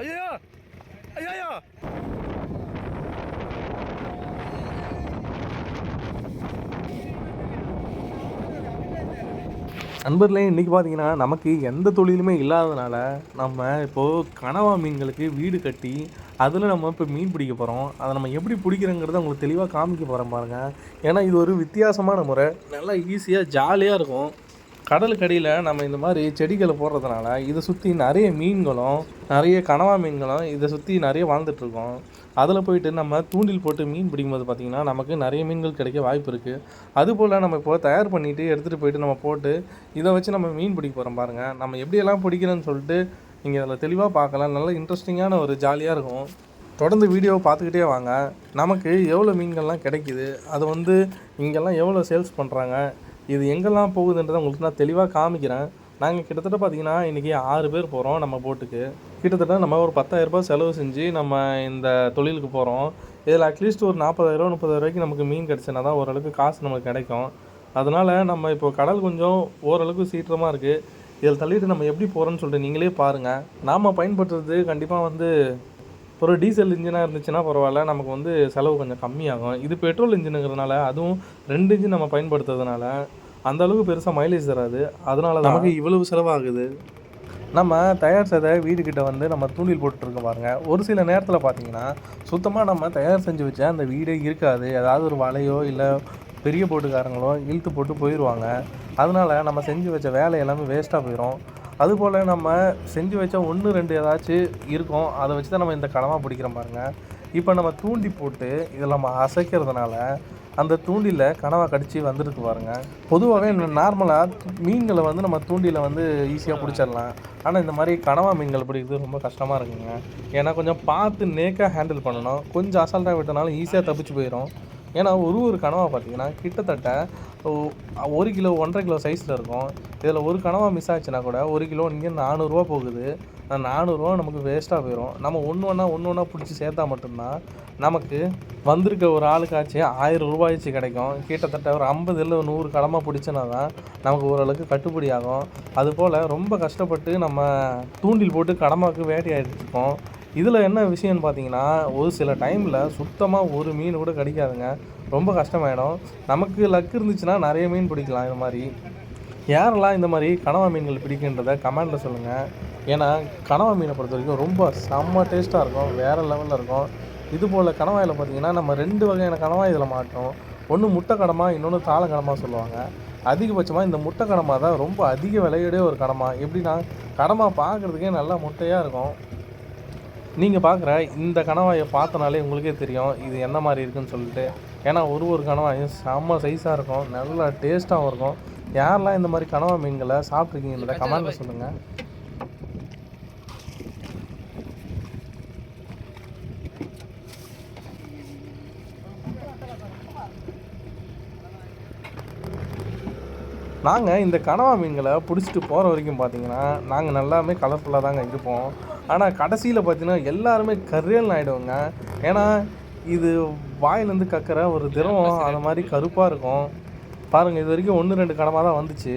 ஐயோ ஐயோ. நண்பர்களே இன்றைக்கி பார்த்தீங்கன்னா நமக்கு எந்த தொழிலுமே இல்லாததுனால நம்ம இப்போது கனவா மீன்களுக்கு வீடு கட்டி அதில் நம்ம இப்போ மீன் பிடிக்க போகிறோம் அதை நம்ம எப்படி பிடிக்கிறோங்கிறத உங்களுக்கு தெளிவாக காமிக்க போகிறோம் பாருங்கள் ஏன்னா இது ஒரு வித்தியாசமான முறை. நல்லா ஈஸியாக ஜாலியாக இருக்கும். கடலுக்கடியில் நம்ம இந்த மாதிரி செடிகளை போடுறதுனால இதை சுற்றி நிறைய மீன்களும் நிறைய கனவா மீன்களும் இதை சுற்றி நிறைய வாழ்ந்துட்டுருக்கோம். அதில் போயிட்டு நம்ம தூண்டில் போட்டு மீன் பிடிக்கும்போது பார்த்திங்கன்னா நமக்கு நிறைய மீன்கள் கிடைக்க வாய்ப்பு இருக்குது அதுபோல் நம்ம இப்போ தயார் பண்ணிவிட்டு எடுத்துகிட்டு போயிட்டு நம்ம போட்டு இதை வச்சு நம்ம மீன் பிடிக்க போகிறோம் பாருங்கள் நம்ம எப்படியெல்லாம் பிடிக்கிறோன்னு சொல்லிட்டு நீங்கள் அதில் தெளிவாக பார்க்கலாம். நல்ல இன்ட்ரெஸ்டிங்கான ஒரு ஜாலியாக இருக்கும். தொடர்ந்து வீடியோவை பார்த்துக்கிட்டே வாங்க. நமக்கு எவ்வளோ மீன்கள்லாம் கிடைக்குது? அது வந்து இங்கெல்லாம் எவ்வளோ சேல்ஸ் பண்ணுறாங்க இது எங்கெல்லாம் போகுதுன்றதை உங்களுக்கு நான் தெளிவாக காமிக்கிறேன். நாங்கள் கிட்டத்தட்ட பார்த்தீங்கன்னா இன்றைக்கி ஆறு பேர் போகிறோம் நம்ம போட்டுக்கு. கிட்டத்தட்ட நம்ம ஒரு பத்தாயிரரூபா செலவு செஞ்சு நம்ம இந்த தொழிலுக்கு போகிறோம் இதில் அட்லீஸ்ட் ஒரு நாற்பதாயிரரூவா முப்பதாயிரரூபாய்க்கு நமக்கு மீன் கிடச்சினா தான் ஓரளவுக்கு காசு நமக்கு கிடைக்கும். அதனால் நம்ம இப்போ கடல் கொஞ்சம் ஓரளவுக்கு சீற்றமாக இருக்குது இதில் தள்ளிட்டு நம்ம எப்படி போகிறோன்னு சொல்லிட்டு நீங்களே பாருங்கள் நாம் பயன்படுத்துறது கண்டிப்பாக வந்து ஒரு டீசல் இன்ஜினாக இருந்துச்சுன்னா பரவாயில்ல. நமக்கு வந்து செலவு கொஞ்சம் கம்மியாகும். இது பெட்ரோல் இன்ஜினுங்கிறதுனால அதுவும் ரெண்டு இன்ஜின் நம்ம பயன்படுத்துறதுனால அந்த அளவுக்கு பெருசாக மைலேஜ் தராது. அதனால நமக்கு இவ்வளவு செலவாகுது. நம்ம தயார் செய்த வீடு கிட்ட வந்து நம்ம தூண்டில் போட்டுருக்கோம் பாருங்க. ஒரு சில நேரத்தில் பார்த்தீங்கன்னா சுத்தமாக நம்ம தயார் செஞ்சு வச்ச அந்த வீடே இருக்காது. ஏதாவது ஒரு வலையோ இல்லை பெரிய போட்டுக்காரங்களோ இழுத்து போட்டு போயிடுவாங்க அதனால நம்ம செஞ்சு வச்ச வேலை எல்லாமே வேஸ்ட்டாக போயிடும் அதுபோல் நம்ம செஞ்சு வச்ச ஒன்று ரெண்டு ஏதாச்சும் இருக்கும். அதை வச்சு தான் நம்ம இந்த கடமா பிடிக்கிறோம் பாருங்க. இப்போ நம்ம தூண்டி போட்டு இதில் நம்ம அசைக்கிறதுனால அந்த தூண்டில கனவா கடிச்சு வந்துருக்கு பாருங்க. பொதுவாகவே நார்மலாக மீன்களை வந்து நம்ம தூண்டில வந்து ஈஸியாக பிடிச்சிடலாம். ஆனால் இந்த மாதிரி கனவா மீன்கள் பிடிக்கிறது ரொம்ப கஷ்டமாக இருக்குங்க. ஏன்னா கொஞ்சம் பார்த்து நேக்காக ஹேண்டில் பண்ணணும். கொஞ்சம் அசால்ட்டாக விட்டனாலும் ஈஸியாக தப்பிச்சு போயிடும் ஏன்னா ஒரு ஒரு கனவா பார்த்தீங்கன்னா கிட்டத்தட்ட ஒரு கிலோ ஒன்றரை கிலோ சைஸில் இருக்கும். இதில் ஒரு கனவா மிஸ் ஆச்சுன்னா கூட ஒரு கிலோ இங்கே நானூறுரூவா போகுது. நானூறுரூவா நமக்கு வேஸ்ட்டாக போயிடும் நம்ம ஒன்று ஒன்றா ஒன்று ஒன்றா பிடிச்சி சேர்த்தா மட்டும்தான் நமக்கு வந்திருக்க ஒரு ஆளுக்காச்சு ஆயிரம் ரூபாய்ச்சு கிடைக்கும். கிட்டத்தட்ட ஒரு ஐம்பது இல்லை நூறு கடமை பிடிச்சினா தான் நமக்கு ஓரளவுக்கு கட்டுப்படி ஆகும். அதுபோல் ரொம்ப கஷ்டப்பட்டு நம்ம தூண்டில் போட்டு கடமாக்கு வேட்டையாடிட்டுருக்கோம் இதில் என்ன விஷயம்னு பார்த்தீங்கன்னா ஒரு சில டைமில் சுத்தமாக ஒரு மீன் கூட கிடைக்காதுங்க. ரொம்ப கஷ்டமாயிடும். நமக்கு லக் இருந்துச்சுன்னா நிறைய மீன் பிடிக்கலாம் இது மாதிரி. யாரெல்லாம் இந்த மாதிரி கனவா மீன்கள் பிடிக்குன்றத கமெண்டில் சொல்லுங்கள் ஏன்னா கனவா மீனை பொறுத்த வரைக்கும் ரொம்ப செம்ம டேஸ்ட்டாக இருக்கும். வேறு லெவலில் இருக்கும். இது போல் கணவாயில் பார்த்தீங்கன்னா நம்ம ரெண்டு வகையான கணவாய் இதில் மாட்டோம். ஒன்று முட்டை கடமா இன்னொன்று தாள கடமா சொல்லுவாங்க. அதிகபட்சமாக இந்த முட்டை கடமா தான் ரொம்ப அதிக விலையுடைய ஒரு கடமா. எப்படின்னா கடமா பார்க்குறதுக்கே நல்லா முட்டையாக இருக்கும். நீங்கள் பார்க்குற இந்த கணவாயை பார்த்தனாலே உங்களுக்கே தெரியும் இது என்ன மாதிரி இருக்குன்னு சொல்லிட்டு. ஏன்னா ஒரு ஒரு கணவாயும் செம்ம சைஸாக இருக்கும். நல்லா டேஸ்ட்டாகவும் இருக்கும். யாரெல்லாம் இந்த மாதிரி கனவா மீன்களை சாப்பிட்ருக்கீங்கன்றத கமெண்ட்டில் சொல்லுங்கள் நாங்கள் இந்த கனவா மீன்களை பிடிச்சிட்டு போகிற வரைக்கும் பார்த்தீங்கன்னா நாங்கள் நல்லாமே கலர்ஃபுல்லாக தாங்க இருப்போம். ஆனால் கடைசியில் பார்த்தீங்கன்னா எல்லாருமே கரியல் ஆகிடுவோங்க ஏன்னா இது வாயிலேருந்து கக்கிற ஒரு திரவம் அந்த மாதிரி கருப்பாக இருக்கும். பாருங்கள் இது வரைக்கும் ஒன்று ரெண்டு கடமாக தான் வந்துச்சு.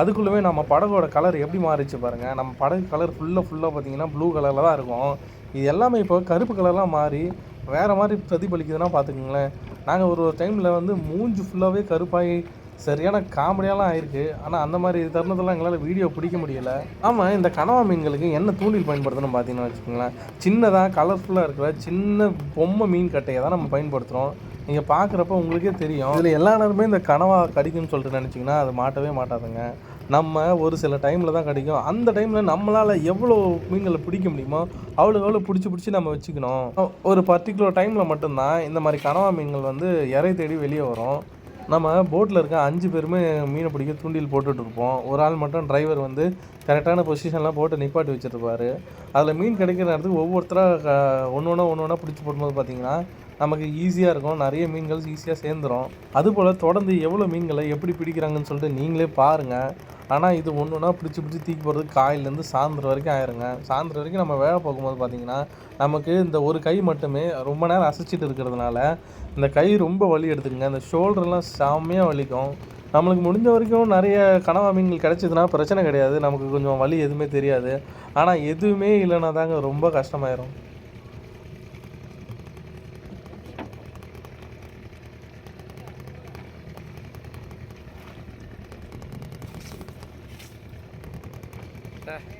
அதுக்குள்ளவே நம்ம படகோட கலர் எப்படி மாறிச்சு பாருங்கள் நம்ம படகு கலர் ஃபுல்லாக ஃபுல்லாக பார்த்தீங்கன்னா ப்ளூ கலரில் தான் இருக்கும். இது எல்லாமே இப்போ கருப்பு கலர்லாம் மாறி வேறு மாதிரி பிரதிபலிக்குதுன்னா பார்த்துக்குங்களேன் நாங்கள் ஒரு டைமில் வந்து மூஞ்சி ஃபுல்லாகவே கருப்பாகி சரியான காமெடியாலாம் ஆயிருக்கு. ஆனால் அந்த மாதிரி தருணத்தெல்லாம் எங்களால் வீடியோ பிடிக்க முடியல. ஆமாம் இந்த கனவா மீன்களுக்கு என்ன தூண்டில் பயன்படுத்தணும் பார்த்தீங்கன்னா வச்சுக்கோங்களேன். சின்னதாக கலர்ஃபுல்லாக இருக்கிற சின்ன பொம்மை மீன் கட்டையை தான் நம்ம பயன்படுத்துகிறோம் நீங்கள் பார்க்குறப்ப உங்களுக்கே தெரியும். இதில் எல்லா நேரமே இந்த கனவா கடிக்கும்னு சொல்லிட்டு நினச்சிங்கன்னா அது மாட்டவே மாட்டாதுங்க. நம்ம ஒரு சில டைமில் தான் கிடைக்கும். அந்த டைமில் நம்மளால் எவ்வளோ மீன்களை பிடிக்க முடியுமோ அவ்வளோ எவ்வளோ பிடிச்சி பிடிச்சி நம்ம வச்சுக்கணும். ஒரு பர்டிகுலர் டைமில் மட்டும்தான் இந்த மாதிரி கனவா மீன்கள் வந்து இறை தேடி வெளியே வரும். நம்ம போட்டில் இருக்க அஞ்சு பேருமே மீனை பிடிக்க தூண்டில் போட்டுட்ருப்போம் ஒரு ஆள் மட்டும் டிரைவர் வந்து கரெக்டான பொசிஷன்லாம் போட்டு நிப்பாட்டி வச்சுருப்பாரு. அதில் மீன் கிடைக்கிற நேரத்துக்கு ஒவ்வொருத்தராக ஒன்று ஒன்றா ஒன்று ஒன்றா பிடிச்சி போடும்போது பார்த்தீங்கன்னா நமக்கு ஈஸியாக இருக்கும். நிறைய மீன்கள் ஈஸியாக சேர்ந்துரும். அதுபோல் தொடர்ந்து எவ்வளோ மீன்களை எப்படி பிடிக்கிறாங்கன்னு சொல்லிட்டு நீங்களே பாருங்கள் ஆனால் இது ஒன்று ஒன்றா பிடிச்சி பிடிச்சி தூக்கி போகிறதுக்கு காயிலேருந்து சாயந்தரம் வரைக்கும் ஆயிருங்க. சாயந்தரம் வரைக்கும் நம்ம வேலை பார்க்கும்போது பார்த்தீங்கன்னா நமக்கு இந்த ஒரு கை மட்டுமே ரொம்ப நேரம் அசைச்சிட்டு இருக்கிறதுனால இந்த கை ரொம்ப வலி எடுத்துக்குங்க. இந்த ஷோல்டர்லாம் செம்மையாக வலிக்கும். நம்மளுக்கு முடிஞ்ச வரைக்கும் நிறைய கனவா மீன்கள் கிடச்சிதுன்னா பிரச்சனை கிடையாது. நமக்கு கொஞ்சம் வலி எதுவுமே தெரியாது. ஆனால் எதுவுமே இல்லைன்னா தாங்க ரொம்ப கஷ்டமாயிரும். ta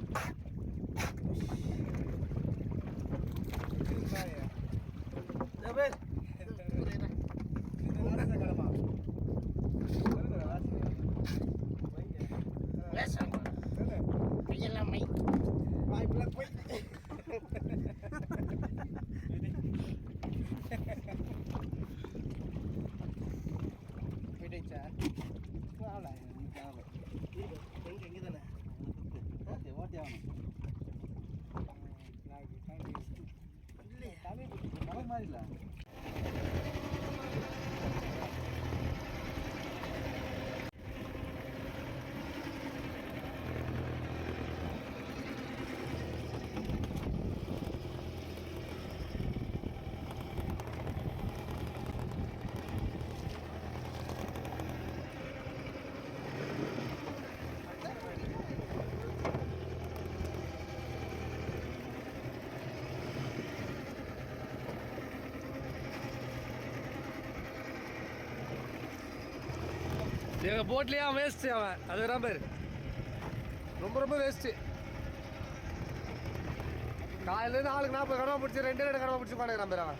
Wait. எங்கள் போட்லேயே அவன் வேஸ்ட்டு அவன்? அது வராம பேர். ரொம்ப ரொம்ப வேஸ்ட்டு காலையிலேருந்து ஆளுக்கு நாற்பது கடவை பிடிச்சி ரெண்டு ரெண்டு கடவை பிடிச்சி உட்காந்துக்கிறான் பேர் அவன்.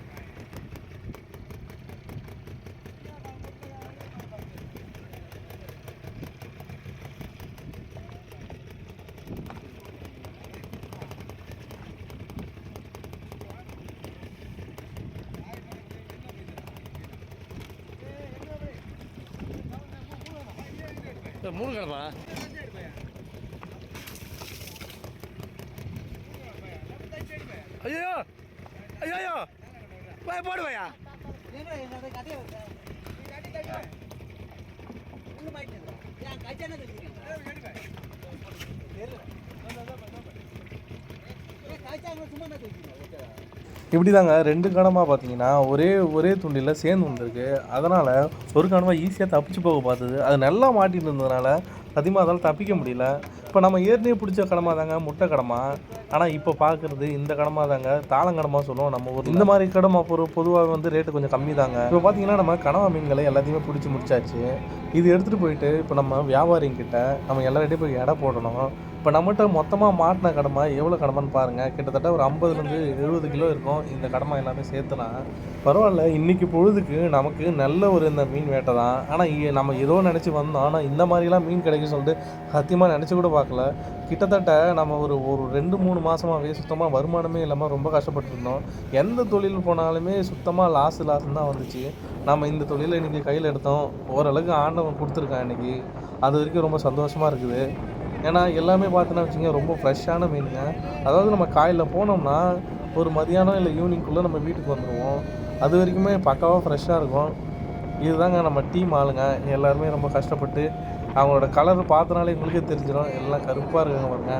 மூணு கிழமா ஐயோ ஐயோ போய் போடுவையா இப்படி தாங்க ரெண்டு கணமாக பார்த்தீங்கன்னா ஒரே ஒரே துண்டில் சேர்ந்து வந்திருக்கு. அதனால் ஒரு கணமாக ஈஸியாக தப்பிச்சு போக பார்த்தது. அது நல்லா மாட்டிட்டு இருந்ததுனால அதிகமாக அதால் தப்பிக்க முடியல. இப்போ நம்ம ஏற்கனவே பிடிச்ச கடமா தாங்க முட்டை கடமா ஆனால் இப்போ பார்க்குறது இந்த கடமா தாங்க தாளங்கடமாக சொல்லுவோம் நம்ம ஊர் இந்த மாதிரி கடமா பொரு பொதுவாக வந்து ரேட்டு கொஞ்சம் கம்மி தாங்க இப்போ பார்த்தீங்கன்னா நம்ம கனவா மீன்களை எல்லாத்தையுமே பிடிச்சி முடிச்சாச்சு. இது எடுத்துகிட்டு போயிட்டு இப்போ நம்ம வியாபாரிங்கிட்ட நம்ம எல்லார்ட்டையும் போய் எடை போடணும். இப்போ நம்மகிட்ட மொத்தமாக மாட்டின கடமை எவ்வளோ கடமைன்னு பாருங்கள் கிட்டத்தட்ட ஒரு ஐம்பதுலேருந்து எழுபது கிலோ இருக்கும். இந்த கடமை எல்லாமே சேர்த்துனா பரவாயில்ல. இன்றைக்கி பொழுதுக்கு நமக்கு நல்ல ஒரு இந்த மீன் வேட்டை தான். ஆனால் நம்ம ஏதோ நினச்சி வந்தோம். ஆனால் இந்த மாதிரிலாம் மீன் கிடைக்கும் சொல்லிட்டு சத்தியமாக நினச்சி கூட பார்க்கல. கிட்டத்தட்ட நம்ம ஒரு ஒரு ரெண்டு மூணு மாதமாகவே சுத்தமாக வருமானமே இல்லாமல் ரொம்ப கஷ்டப்பட்டுருந்தோம் எந்த தொழில் போனாலுமே சுத்தமாக லாஸ் லாஸ்ன்னு தான் வந்துச்சு. நம்ம இந்த தொழிலை இன்றைக்கி கையில் எடுத்தோம். ஓரளவுக்கு ஆண்டவன் கொடுத்துருக்கான் இன்றைக்கி அது வரைக்கும் ரொம்ப சந்தோஷமாக இருக்குது. ஏன்னா எல்லாமே பார்த்தோன்னா வச்சுங்க ரொம்ப ஃப்ரெஷ்ஷான மீனுங்க. அதாவது நம்ம காலையில் போனோம்னா ஒரு மதியானம் இல்லை ஈவினிங்குள்ளே நம்ம வீட்டுக்கு வந்துடுவோம் அது வரைக்குமே பக்காவாக ஃப்ரெஷ்ஷாக இருக்கும். இதுதாங்க நம்ம டீம் ஆளுங்க. எல்லாருமே ரொம்ப கஷ்டப்பட்டு அவங்களோட கலர் பார்த்தனாலே உங்களுக்கே தெரிஞ்சிடும் எல்லாம் கருப்பாக இருக்காங்க பாருங்க.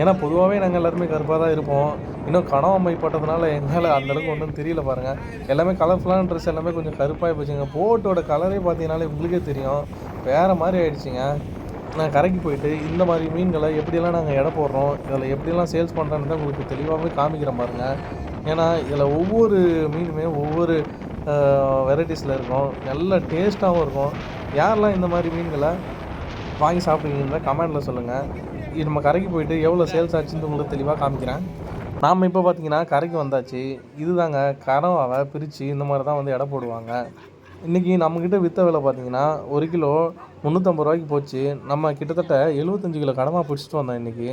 ஏன்னா பொதுவாகவே நாங்கள் எல்லாருமே கருப்பாக தான் இருப்போம். இன்னும் கனவு அமைப்பட்டதுனால எங்களால் அந்தளவுக்கு ஒன்றும் தெரியல பாருங்கள் எல்லாமே கலர்ஃபுல்லான ட்ரெஸ் எல்லாமே கொஞ்சம் கருப்பாகி போச்சுங்க. போட்டோட கலரே பார்த்தீங்கனாலே உங்களுக்கே தெரியும். வேறு மாதிரி ஆயிடுச்சுங்க. நான் கரைக்கு போயிட்டு இந்த மாதிரி மீன்களை எப்படியெல்லாம் நாங்கள் எடை போடுறோம் இதில் எப்படியெல்லாம் சேல்ஸ் பண்ணுறோன்னு உங்களுக்கு தெளிவாகவே காமிக்கிற பாருங்க. ஏன்னா இதில் ஒவ்வொரு மீனுமே ஒவ்வொரு வெரைட்டிஸில் இருக்கும். நல்ல டேஸ்ட்டாகவும் இருக்கும். யாரெல்லாம் இந்த மாதிரி மீன்களை வாங்கி சாப்பிடுவீங்கன்னு கமெண்டில் சொல்லுங்கள் இது நம்ம கரைக்கு போயிட்டு எவ்வளோ சேல்ஸ் ஆச்சுன்னு உங்களுக்கு தெளிவாக காமிக்கிறேன். நாம் இப்போ பார்த்தீங்கன்னா கரைக்கு வந்தாச்சு. இதுதாங்க கரவாவை பிரித்து இந்த மாதிரி தான் வந்து எடை போடுவாங்க. இன்றைக்கி நம்மக்கிட்ட விற்ற விலை பார்த்தீங்கன்னா ஒரு கிலோ முந்நூற்றம்பது ரூபாய்க்கு போச்சு. நம்ம கிட்டத்தட்ட எழுபத்தஞ்சு கிலோ கடமா பிடிச்சிட்டு வந்தோம் இன்றைக்கி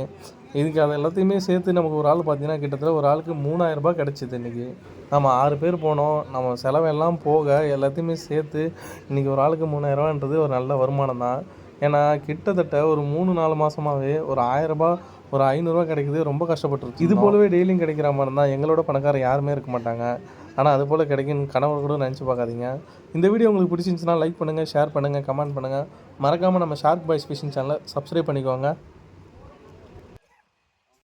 இதுக்கு அது எல்லாத்தையுமே சேர்த்து நமக்கு ஒரு ஆள் பார்த்தீங்கன்னா கிட்டத்தட்ட ஒரு ஆளுக்கு மூணாயிரம் ரூபாய் கிடச்சிது இன்றைக்கி நம்ம ஆறு பேர் போனோம். நம்ம செலவெல்லாம் போக எல்லாத்தையுமே சேர்த்து இன்றைக்கி ஒரு ஆளுக்கு மூணாயிரரூவான்றது ஒரு நல்ல வருமானம் தான். ஏன்னா கிட்டத்தட்ட ஒரு மூணு நாலு மாதமாகவே ஒரு ஆயிரரூபா ஒரு ஐநூறுரூவா கிடைக்குது. ரொம்ப கஷ்டப்பட்டுருக்கு இது போலவே டெய்லியும் கிடைக்கிற மாதிரி தான். எங்களோட பணக்காரர் யாருமே இருக்க மாட்டாங்க. ஆனால் அது போல் கிடைக்கும் கனவு கூட நினச்சி பார்க்காதீங்க. இந்த வீடியோ உங்களுக்கு பிடிச்சிருந்துச்சுன்னா லைக் பண்ணுங்கள் ஷேர் பண்ணுங்கள் கமெண்ட் பண்ணுங்கள் மறக்காமல் நம்ம ஷார்க் பாய்ஸ் ஃபிஷிங் சேனலை சப்ஸ்கிரைப் பண்ணிக்கோங்க.